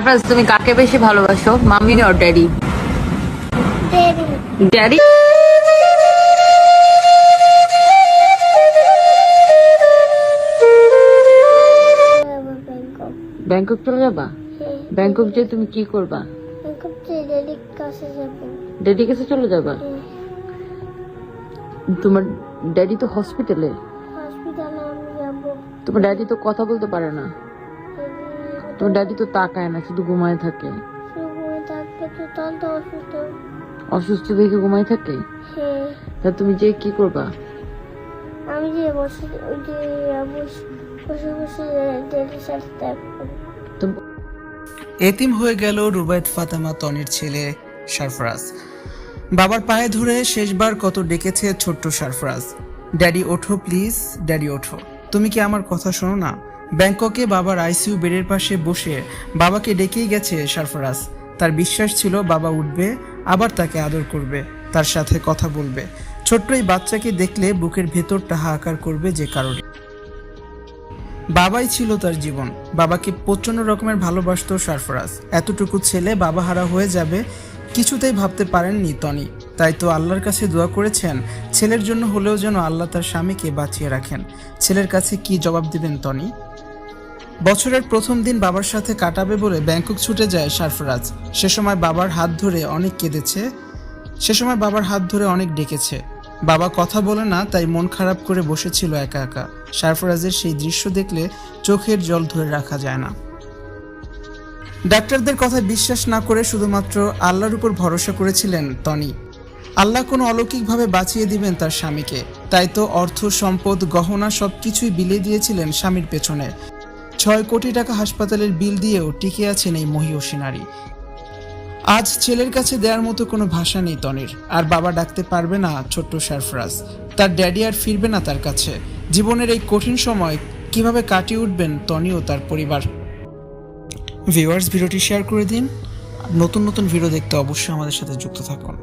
সারফাজ তুমি কাকে বেশি ভালোবাসো মামি আর ড্যাডি ড্যাডি ব্যাংকক চলে যাবা? ব্যাংকক যে তুমি কি করবা? ড্যাডি কাছে চলে যাবা? হ্যাঁ। তোমার ড্যাডি তো হসপিটালে তোমার ড্যাডি তো কথা বলতে পারে না। তোমার ড্যাডি তো তাকায় না শুধু ঘুমায় থাকে। তো তো অসুস্থ। অসুস্থ দেখে ঘুমায় থাকে? হ্যাঁ। তা তুমি যে কি করবা? আমি যে বসে ওই যে বসে বসে বসে সাথে এতিম হয়ে গেল রুবায়ত ফাতেমা তনির ছেলে সারফরাজ বাবার পায়ে ধরে শেষবার কত ডেকেছে ছোট্ট সারফরাজ ড্যাডি ওঠো প্লিজ ড্যাডি ওঠো। তুমি কি আমার কথা শোনো না? ব্যাংককে বাবার আইসিইউ বেডের পাশে বসে বাবাকে ডেকেই গেছে সারফরাজ। তার বিশ্বাস ছিল বাবা উঠবে, আবার তাকে আদর করবে, তার সাথে কথা বলবে। ছোট্ট এই বাচ্চাকে দেখলে বুকের ভেতরটা হাহাকার করবে যে কারণে। বাবাই ছিল তার জীবন। বাবাকে প্রচণ্ড রকমের ভালোবাসত সারফরাজ। এতটুকু ছেলে বাবা হারা হয়ে যাবে কিছুতেই ভাবতে পারেননি তনি তাই তো আল্লাহর কাছে দোয়া করেছেন, ছেলের জন্য হলেও যেন আল্লাহ তার স্বামীকে বাঁচিয়ে রাখেন। ছেলের কাছে কি জবাব দিবেন তনি বছরের প্রথম দিন বাবার সাথে কাটাবে বলে ব্যাংকক ছুটে যায় সারফরাজ। সে সময় বাবার হাত ধরে অনেক কেঁদেছে, সে সময় বাবার হাত ধরে অনেক ডেকেছে। বাবা কথা বলে না, তাই মন খারাপ করে বসেছিল একা একা। সারফরাজের সেই দৃশ্য দেখলে চোখের জল ধরে রাখা যায় না। ডাক্তারদের কথা বিশ্বাস না করে শুধুমাত্র আল্লাহর উপর ভরসা করেছিলেন তনি। আল্লাহ কোনো অলৌকিকভাবে বাঁচিয়ে দিবেন তার স্বামীকে। তাই তো অর্থ, সম্পদ, গহনা সব কিছুই বিলিয়ে দিয়েছিলেন স্বামীর পেছনে। ছয় কোটি টাকা হাসপাতালের বিল দিয়েও টিকে আছেন এই মহিষী নারী। আজ ছেলের কাছে দেওয়ার মতো কোনো ভাষা নেই তনির। আর বাবা ডাকতে পারবে না ছোট্ট সারফরাজ তার ড্যাডি আর ফিরবে না তার কাছে। জীবনের এই কঠিন সময় কীভাবে কাটিয়ে উঠবেন তনি ও তার পরিবার? ভিউয়ার্স, ভিডিওটি শেয়ার করে দিন। নতুন নতুন ভিডিও দেখতে অবশ্যই আমাদের সাথে যুক্ত থাকুন।